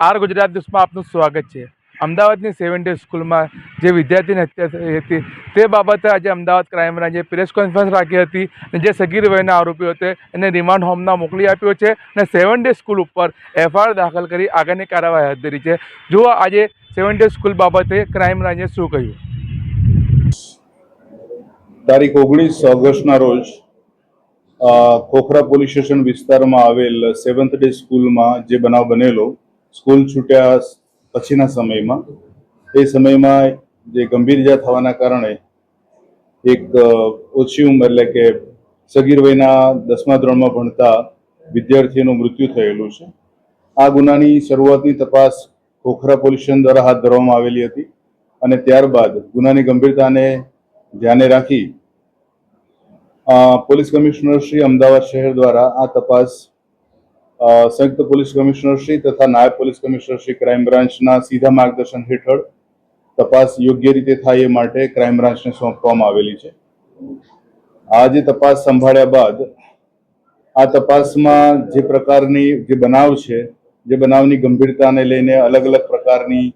R Gujarat ન્યૂઝમાં આપનું સ્વાગત છે. અમદાવાદની સેવન ડે સ્કૂલમાં જે વિદ્યાર્થીની હત્યા થઈ હતી, તે બાબતે આજે અમદાવાદ ક્રાઇમ બ્રાન્ચે પ્રેસ કોન્ફરન્સ રાખી હતી અને જે સગીર વયના આરોપીઓ છે એને રિમાન્ડ હોમના મોકલી આપ્યો છે અને સેવન ડે સ્કૂલ ઉપર એફઆઈઆર દાખલ કરી આગળની કાર્યવાહી હાથ ધરી છે. જુઓ આજે સેવન ડે સ્કૂલ બાબતે ક્રાઇમ બ્રાન્ચે શું કહ્યું? તારીખ ઓગણીસ ઓગસ્ટના રોજ ખોખરા પોલીસ સ્ટેશન વિસ્તારમાં આવેલ સેવન્થ ડે સ્કૂલમાં જે બનાવ બનેલો સ્કૂલ છૂટ્યા પછીના સમયમાં. એ સમયમાં જે ગંભીર ઇજા થવાના કારણે એક ઓછી ઉંમર એટલે કે સગીર વયના દસમા ધોરણમાં ભણતા વિદ્યાર્થીનું મૃત્યુ થયેલું છે. આ ગુનાની શરૂઆતની તપાસ ખોખરા પોલીસ દ્વારા હાથ ધરવામાં આવેલી હતી અને ત્યારબાદ ગુનાની ગંભીરતાને ધ્યાને રાખી પોલીસ કમિશનર શ્રી અમદાવાદ શહેર દ્વારા આ તપાસ સંયુક્ત પોલીસ કમિશનર શ્રી તથા નાયબ પોલીસ કમિશનર શ્રી ક્રાઇમ બ્રાન્ચના સીધા માર્ગદર્શન હેઠળ તપાસ યોગ્ય રીતે થાય એ માટે ક્રાઇમ બ્રાન્ચને સોંપવામાં આવેલી છે. આજે તપાસ સંભાળ્યા બાદ આ તપાસમાં જે પ્રકારની જે બનાવ છે, જે બનાવની ગંભીરતાને લઈને અલગ અલગ પ્રકારની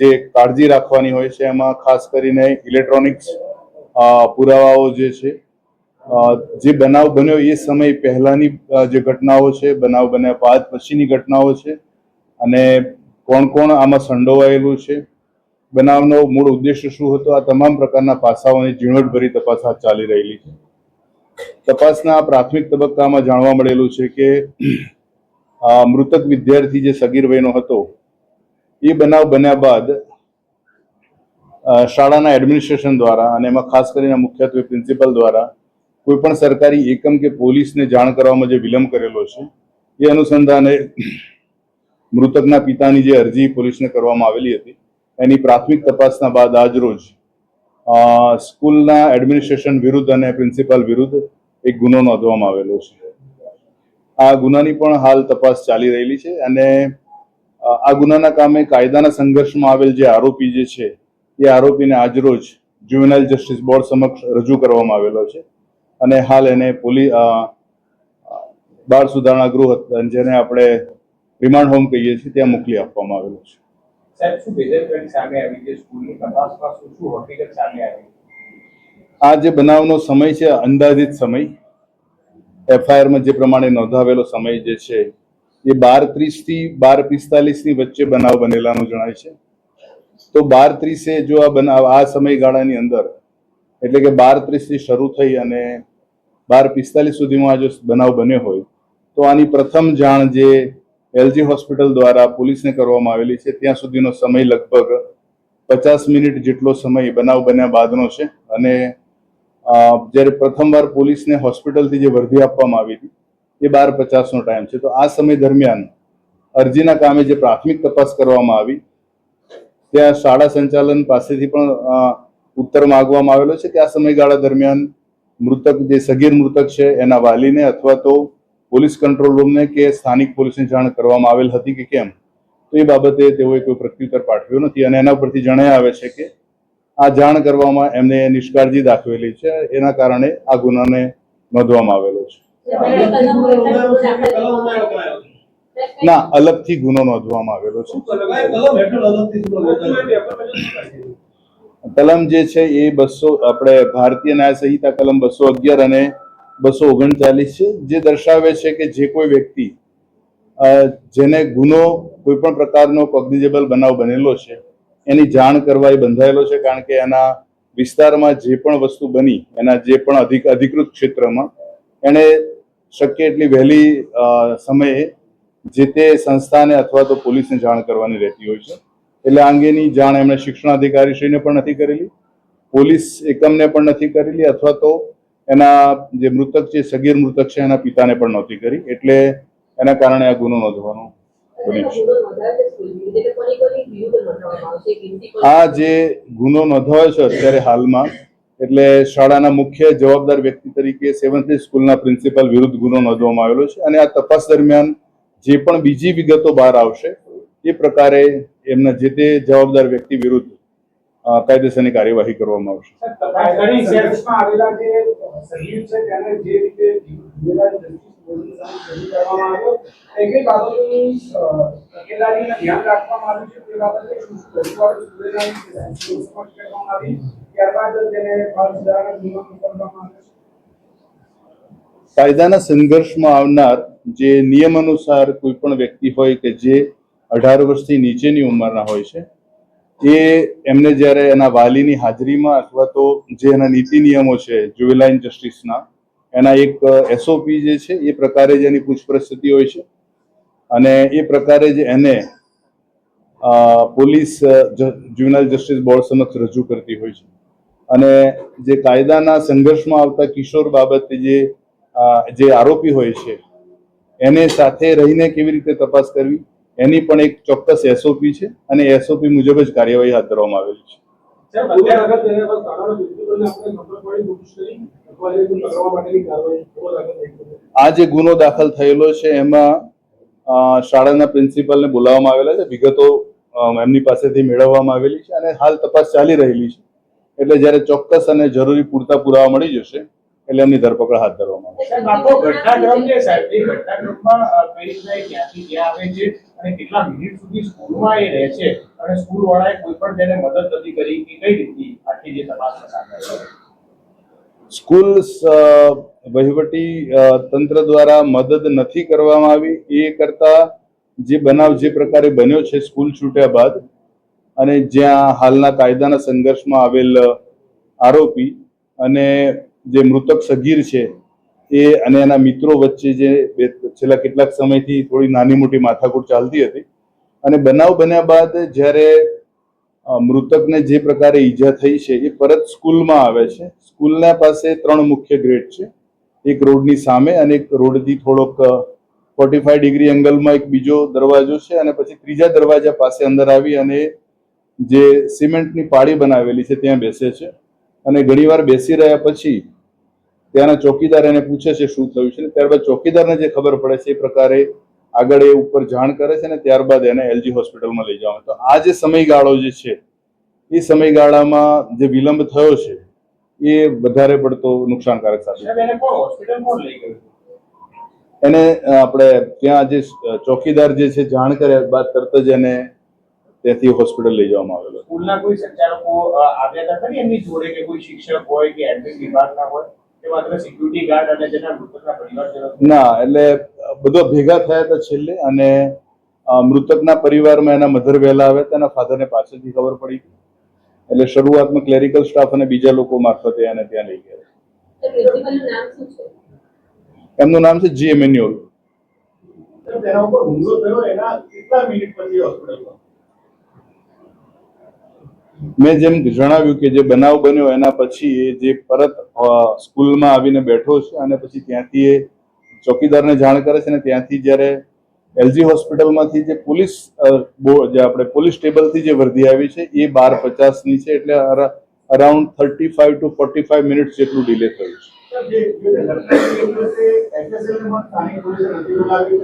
જે કાળજી રાખવાની હોય છે, એમાં ખાસ કરીને ઇલેક્ટ્રોનિક્સ પુરાવાઓ જે છે જે બનાવ બન્યો એ સમય પહેલાની જે ઘટનાઓ છે, બનાવ બન્યા બાદ પછીની ઘટનાઓ છે અને કોણ કોણ આમાં સંડોવાયેલું છે, બનાવનો મૂળ ઉદ્દેશ્ય શું હતો, આ તમામ પ્રકારના પાસાઓની ઝીણવટભરી તપાસ હાથ ચાલી રહેલી છે. તપાસના પ્રાથમિક તબક્કામાં જાણવા મળેલું છે કે મૃતક વિદ્યાર્થી જે સગીર વયનો હતો, એ બનાવ બન્યા બાદ શાળાના એડમિનિસ્ટ્રેશન દ્વારા અને એમાં ખાસ કરીને મુખ્યત્વે પ્રિન્સિપલ દ્વારા કોઈ પણ સરકારી એકમ કે પોલીસને જાણ કરવામાં જે વિલંબ કરેલો છે, એ અનુસંધાને મૃતકના પિતાની જે અરજી પોલીસને કરવામાં આવેલી હતી, એની પ્રાથમિક તપાસના બાદ આજ રોજ સ્કૂલના એડમિનિસ્ટ્રેશન વિરુદ્ધ અને પ્રિન્સિપાલ વિરુદ્ધ એક ગુનો નોંધવામાં આવેલો છે. આ ગુનાની પણ હાલ તપાસ ચાલી રહેલી છે અને આ ગુનાના કામે કાયદાના સંઘર્ષમાં આવેલ જે આરોપી જે છે, એ આરોપીને આજરોજ જ્યુવેનાઇલ જસ્ટિસ બોર્ડ સમક્ષ રજૂ કરવામાં આવેલો છે. અને હાલ એને પોલી અ, અ, બાળ સુધારણા ગૃહ જેને આપણે રિમાન્ડ હોમ કહીએ છીએ ત્યાં મોકલી આપવામાં આવેલો છે. આ જે બનાવનો સમય છે અંદાજિત સમય એફઆઈઆરમાં જે પ્રમાણે નોંધાવેલો સમય જે છે એ બાર ત્રીસથી બાર પિસ્તાલીસની વચ્ચે બનાવ બનેલાનું જણાય છે. તો બાર ત્રીસે જો આ બનાવ આ સમયગાળાની અંદર એટલે કે બાર ત્રીસથી શરૂ થઈ અને બાર પિસ્તાલીસ સુધીમાં આ જો બનાવ બન્યો હોય, તો આની પ્રથમ જાણ જે એલજી હોસ્પિટલ દ્વારા પોલીસને કરવામાં આવેલી છે, ત્યાં સુધીનો સમય લગભગ પચાસ મિનિટ જેટલો સમય બનાવ બન્યા બાદનો છે. અને જ્યારે પ્રથમવાર પોલીસને હોસ્પિટલથી જે વર્ધી આપવામાં આવી હતી, એ બાર પચાસનો ટાઈમ છે. તો આ સમય દરમિયાન અરજીના કામે જે પ્રાથમિક તપાસ કરવામાં આવી, ત્યાં શાળા સંચાલન પાસેથી પણ ઉત્તર માંગવામાં આવેલો છે કે આ સમયગાળા દરમિયાન મૃતક જે સગીર મૃતક છે એના વાલીને અથવા તો પોલીસ કંટ્રોલ રૂમને કે સ્થાનિક પોલીસને જાણ કરવામાં આવેલ હતી કે કેમ? તો એ બાબતે તેઓએ કોઈ પ્રત્યુત્તર પાઠવ્યો નથી અને એના પરથી જણાય આવે છે કે આ જાણ કરવામાં એમને નિષ્કાળજી દાખવેલી છે. એના કારણે આ ગુનાને નોંધવામાં આવેલો છે. ના, અલગથી ગુનો નોંધવામાં આવેલો છે. કલમ જે છે એ બસો, આપણે ભારતીય ન્યાય સંહિતા કલમ બસો અગિયાર અને બસો ઓગણચાલીસ છે, જે દર્શાવે છે કે જે કોઈ વ્યક્તિ જેને ગુનો કોઈ પણ પ્રકારનો કોગ્નિઝેબલ બનાવ બનેલો છે, એની જાણ કરવા એ બંધાયેલો છે, કારણ કે એના વિસ્તારમાં જે પણ વસ્તુ બની, એના જે પણ અધિક, અધિકૃત ક્ષેત્રમાં, એણે શક્ય એટલી વહેલી સમયે જે તે સંસ્થાને અથવા તો પોલીસને જાણ કરવાની રહેતી હોય છે. એટલે અંગેની જાણ એમણે શિક્ષણાધિકારીશ્રીને પણ નથી કરેલી. પોલીસ એકમને પણ નથી કરેલી અથવા તો એના જે મૃતક છે, સગીર મૃતક છે, એના પિતાને પણ નહોતી કરી. એટલે એના કારણે આ ગુનો નોંધવાનો આ જે ગુનો નોંધાયો છે અત્યારે હાલમાં, એટલે શાળાના મુખ્ય જવાબદાર વ્યક્તિ તરીકે સેવન્થ સ્કૂલના પ્રિન્સિપાલ વિરુદ્ધ ગુનો નોંધવામાં આવેલો છે. અને આ તપાસ દરમિયાન જે પણ બીજી વિગતો બહાર આવશે, એ પ્રકારે એમના જે તે જવાબદાર વ્યક્તિ વિરુદ્ધ કાયદેસરની કાર્યવાહી કરવામાં આવશે. કાયદાના સંઘર્ષમાં આવનાર જે નિયમ અનુસાર કોઈ પણ વ્યક્તિ હોય કે જે અઢાર વર્ષથી નીચેની ઉંમરના હોય છે. એ એમને જ્યારે એના વાલીની હાજરીમાં અથવા તો જે એના નીતિ નિયમો છે જ્યુવેલાઇન જસ્ટિસના એના એક એસઓપી જે છે, એ પ્રકારે જ એની પૂછપરછ થતી હોય છે. અને એ પ્રકારે જ એને પોલીસ જ્યુવેનાઇલ જસ્ટિસ બોર્ડ સમક્ષ રજૂ કરતી હોય છે. અને જે કાયદાના સંઘર્ષમાં આવતા કિશોર બાબતે જે જે આરોપી હોય છે, એને સાથે રહીને કેવી રીતે તપાસ કરવી? એની પણ એક ચોક્કસ એસઓપી છે અને એસઓપી મુજબ જ કાર્યવાહી હાથ ધરવામાં આવેલી છે. આ જે ગુનો દાખલ થયેલો છે એમાં શાળાના પ્રિન્સિપલને બોલાવવામાં આવેલા છે. વિગતો એમની પાસેથી મેળવવામાં આવેલી છે અને હાલ તપાસ ચાલી રહેલી છે. એટલે જ્યારે ચોક્કસ અને જરૂરી પૂરતા પુરાવા મળી જશે એટલે એમની ધરપકડ હાથ ધરવામાં સ્કૂલ વહીવટી તંત્ર દ્વારા મદદ નથી કરવામાં આવી. એ કરતા જે બનાવ જે પ્રકારે બન્યો છે સ્કૂલ છૂટ્યા બાદ અને જ્યાં હાલના કાયદાના સંઘર્ષમાં આવેલ આરોપી અને જે મૃતક સગીર છે, એ અને એના મિત્રો વચ્ચે જે છેલ્લા કેટલાક સમયથી થોડી નાની મોટી માથાકૂટ ચાલતી હતી. અને બનાવ બન્યા બાદ જ્યારે મૃતકને જે પ્રકારે ઈજા થઈ છે, એ પરત સ્કૂલમાં આવે છે. સ્કૂલના પાસે ત્રણ મુખ્ય ગ્રેડ છે. એક રોડની સામે અને એક રોડથી થોડોક ફોર્ટી ફાઈવ ડિગ્રી એંગલમાં એક બીજો દરવાજો છે અને પછી ત્રીજા દરવાજા પાસે અંદર આવી અને જે સિમેન્ટની પાળી બનાવેલી છે, ત્યાં બેસે છે. અને ઘણીવાર બેસી રહ્યા પછી ત્યાંના ચોકીદાર એને પૂછે છે શું થયું છે ત્યારબાદ ચોકીદારને જે ખબર પડે છે એ પ્રકારે આગળ એ ઉપર જાણ કરે છે અને ત્યારબાદ એને એલજી હોસ્પિટલમાં લઈ જવાનું. તો આ જે સમયગાળો જે છે એ સમયગાળામાં જે વિલંબ થયો છે એ વધારે પડતો નુકસાનકારક સાબિત એને આપણે ત્યાં જે ચોકીદાર જે છે જાણ કર્યા બાદ તરત જ એને ત્યાંથી હોસ્પિટલ લઈ જવામાં આવેલો. સ્કૂલના કોઈ સંચાલકો આવ્યા હતા એમની જોડે કે કોઈ શિક્ષક હોય કે એડમિન વિભાગના હોય? કે માત્ર સિક્યુરિટી ગાર્ડ અને જેના મૃતકના પરિવારજનો ના એટલે બધો ભેગા થયા હતા છેલ્લે અને મૃતકના પરિવારમાં એના મધર વહેલા આવ્યા તેના એના ફાધરને પાછળથી ખબર પડી એટલે શરૂઆતમાં ક્લેરિકલ સ્ટાફ અને બીજા લોકો મારફતે એને ત્યાં લઈ ગયા તો પ્રિન્સિપલનું નામ શું છે? એમનું નામ છે જી એમેન્યુઅલ તેના ઉપર હુમલો થયો એના કેટલા મિનિટ પછી હોસ્પિટલમાં? મેં જેમ જણાવ્યું કે જે બનાવ બન્યો એના પછી એ જે પરત સ્કૂલમાં આવીને બેઠો છે અને પછી ત્યાંથી એ ચોકીદારને જાણ કરે છે અને ત્યાંથી જ્યારે એલજી હોસ્પિટલમાંથી જે પોલીસ જે આપણે પોલીસ ટેબલથી જે વર્દી આવી છે એ બાર પચાસની છે એટલે around thirty five to forty five minutes જેટલું ડિલે થયું છે.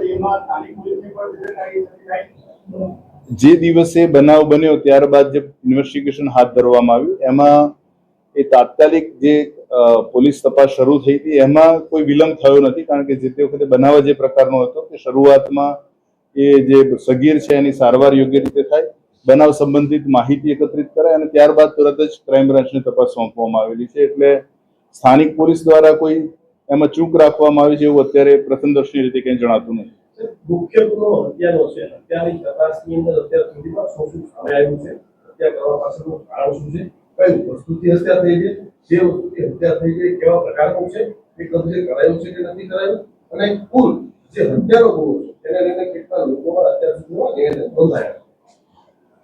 એમાં જે દિવસે બનાવ બન્યો ત્યારબાદ જે ઇન્વેસ્ટિગેશન હાથ ધરવામાં આવ્યું, એમાં એ તાત્કાલિક જે પોલીસ તપાસ શરૂ થઈ હતી, એમાં કોઈ વિલંબ થયો નથી, કારણ કે જે તે વખતે બનાવ જે પ્રકારનો હતો કે શરૂઆતમાં એ જે સગીર છે એની સારવાર યોગ્ય રીતે થાય, બનાવ સંબંધિત માહિતી એકત્રિત કરાય અને ત્યારબાદ તરત જ ક્રાઇમ બ્રાન્ચને તપાસ સોંપવામાં આવેલી છે. એટલે સ્થાનિક પોલીસ દ્વારા કોઈ એમાં ચૂક રાખવામાં આવી છે એવું અત્યારે પ્રથમદર્શની રીતે કંઈ જણાતું નથી. મુખ્ય ગુનો હત્યાનો છે, હત્યાની તપાસની અંદર અત્યાર સુધીમાં શું શું સામે આવ્યું છે, હત્યા કરવા પાછળનું કારણ શું છે, કઈ વસ્તુથી હત્યા થઈ છે, જે વસ્તુથી હત્યા થઈ છે કેવા પ્રકારનું છે, એ કબજે કરાયું છે કે નથી કરાયું, અને કુલ જે હત્યાનો ગુનો છે, તેને લઈને કેટલા લોકોના અત્યાર સુધીમાં એને નોંધાયા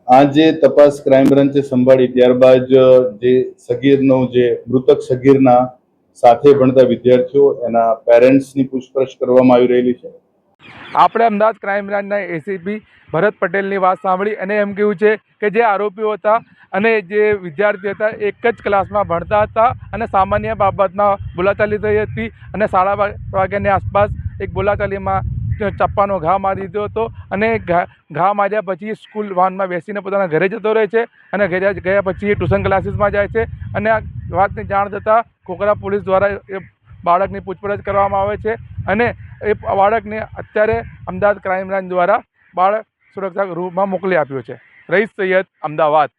આ જે તપાસ ક્રાઇમ બ્રાન્ચે સંભાળી ત્યારબાદ જે સગીરનો જે મૃતક સગીરના સાથે ભણતા વિદ્યાર્થીઓ, એના પેરેન્ટ્સની પૂછપરછ કરવામાં આવી રહેલી છે. આપણે અમદાવાદ ક્રાઇમ બ્રાન્ચના એસીપી ભરત પટેલની વાત સાંભળી અને એમ કહ્યું છે કે જે આરોપીઓ હતા અને જે વિદ્યાર્થીઓ હતા, એક જ ક્લાસમાં ભણતા હતા અને સામાન્ય બાબતમાં બોલાચાલી થઈ હતી અને સાડા વાગ્યાની આસપાસ એક બોલાચાલીમાં ચપ્પાનો ઘા મારી દીધો હતો અને ઘા માર્યા પછી સ્કૂલ વાનમાં બેસીને પોતાના ઘરે જતો રહે છે અને ઘરે ગયા પછી ટ્યુશન ક્લાસીસમાં જાય છે. અને આ વાતની જાણ થતાં ખોખરા પોલીસ દ્વારા એ બાળકની પૂછપરછ કરવામાં આવે છે અને એ બાળકને અત્યારે અમદાવાદ ક્રાઇમ બ્રાન્ચ દ્વારા બાળ સુરક્ષા ગૃહમાં મોકલી આપ્યો છે. રઈસ સૈયદ અમદાવાદ.